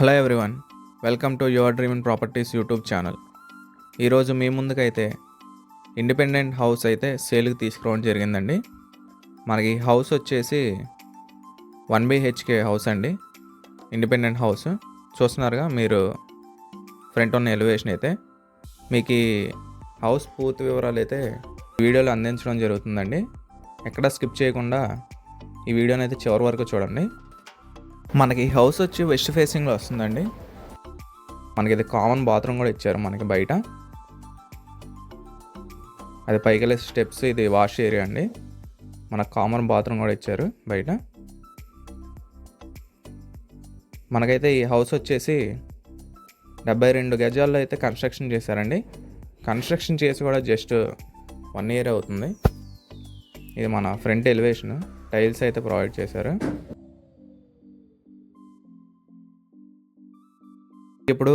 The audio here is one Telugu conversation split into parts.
Hello everyone welcome to your dream in properties YouTube channel. ఈరోజు మీ ముందుకైతే ఇండిపెండెంట్ హౌస్ అయితే సేల్కి తీసుకురావడం జరిగిందండి. మనకి హౌస్ వచ్చేసి వన్ బిహెచ్కే హౌస్ అండి. Independent house. చూస్తున్నారుగా మీరు ఫ్రంట్ ఉన్న ఎలివేషన్ అయితే. మీకు ఈ హౌస్ పూర్తి వివరాలు అయితే వీడియోలో అందించడం జరుగుతుందండి. ఎక్కడ స్కిప్ చేయకుండా ఈ వీడియోని అయితే చివరి వరకు చూడండి. మనకి ఈ హౌస్ వచ్చి వెస్ట్ ఫేసింగ్లో వస్తుందండి. మనకి ఇది కామన్ బాత్రూమ్ కూడా ఇచ్చారు మనకి బయట. అది పైకి వెళ్ళే స్టెప్స్ ఇది వాష్ ఏరియా అండి. మనకు కామన్ బాత్రూమ్ కూడా ఇచ్చారు బయట. మనకైతే ఈ హౌస్ వచ్చేసి డెబ్బై రెండు గజాల్లో అయితే కన్స్ట్రక్షన్ చేశారండి. కన్స్ట్రక్షన్ చేసి కూడా జస్ట్ వన్ ఇయర్ అవుతుంది. ఇది మన ఫ్రంట్ ఎలివేషన్ టైల్స్ అయితే ప్రొవైడ్ చేశారు. ఇప్పుడు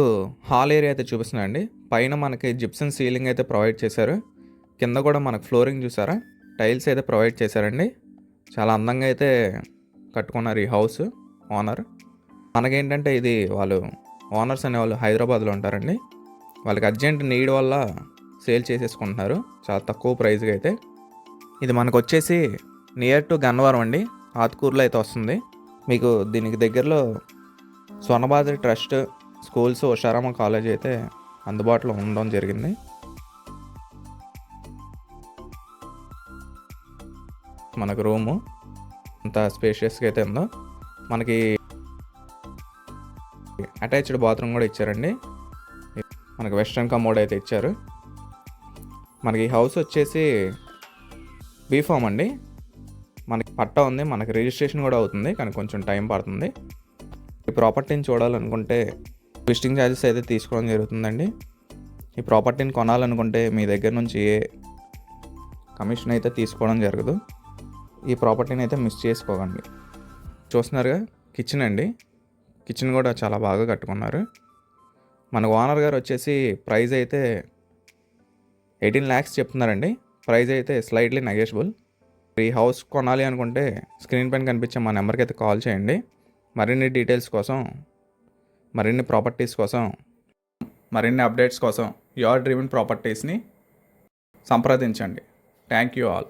హాల్ ఏరియా అయితే చూపిస్తున్నాయండి పైన మనకి జిప్సన్ సీలింగ్ అయితే ప్రొవైడ్ చేశారు. కింద కూడా మనకు ఫ్లోరింగ్ చూసారా? టైల్స్ అయితే ప్రొవైడ్ చేశారండి. చాలా అందంగా అయితే కట్టుకున్నారు ఈ హౌస్ ఓనర్ మనకేంటంటే ఇది వాళ్ళు ఓనర్స్ అనే వాళ్ళు హైదరాబాద్లో ఉంటారండి. వాళ్ళకి అర్జెంట్ నీడ్ వల్ల సేల్ చేసేసుకుంటున్నారు. చాలా తక్కువ ప్రైస్గా అయితే. ఇది మనకు వచ్చేసి నియర్ టు గన్నవరం అండి. ఆత్కూరులో అయితే వస్తుంది. మీకు దీనికి దగ్గరలో Sonabadri trust schools Usharama college అయితే అందుబాటులో ఉండడం జరిగింది. మనకు రూము అంత స్పేషియస్గా అయితే ఉందో? మనకి అటాచ్డ్ బాత్రూమ్ కూడా ఇచ్చారండి. మనకి వెస్ట్రన్ కమోడ్ అయితే ఇచ్చారు. మనకి హౌస్ వచ్చేసి బీఫామ్ అండి. మనకి పట్టా ఉంది మనకి రిజిస్ట్రేషన్ కూడా అవుతుంది కానీ కొంచెం టైం పడుతుంది. ఈ ప్రాపర్టీని చూడాలనుకుంటే విజిటింగ్ ఛార్జెస్ అయితే తీసుకోవడం జరుగుతుందండి. ఈ ప్రాపర్టీని కొనాలనుకుంటే మీ దగ్గర నుంచి ఏ కమిషన్ అయితే తీసుకోవడం జరగదు. ఈ ప్రాపర్టీని అయితే మిస్ చేసుకోకండి. చూస్తున్నారుగా కిచెన్ అండి. కిచెన్ కూడా చాలా బాగా కట్టుకున్నారు. మన ఓనర్ గారు వచ్చేసి ప్రైస్ అయితే ఎయిటీన్ ల్యాక్స్ చెప్తున్నారండి. ప్రైస్ అయితే స్లైట్లీ నెగోషియబుల్ ఈ హౌస్ కొనాలి అనుకుంటే స్క్రీన్ పైన కనిపించే మా నెంబర్కి అయితే కాల్ చేయండి. మరిన్ని డీటెయిల్స్ కోసం మరిన్ని ప్రాపర్టీస్ కోసం మరిన్ని అప్డేట్స్ కోసం యువర్ డ్రీవెన్ ప్రాపర్టీస్ని సంప్రదించండి. Thank you all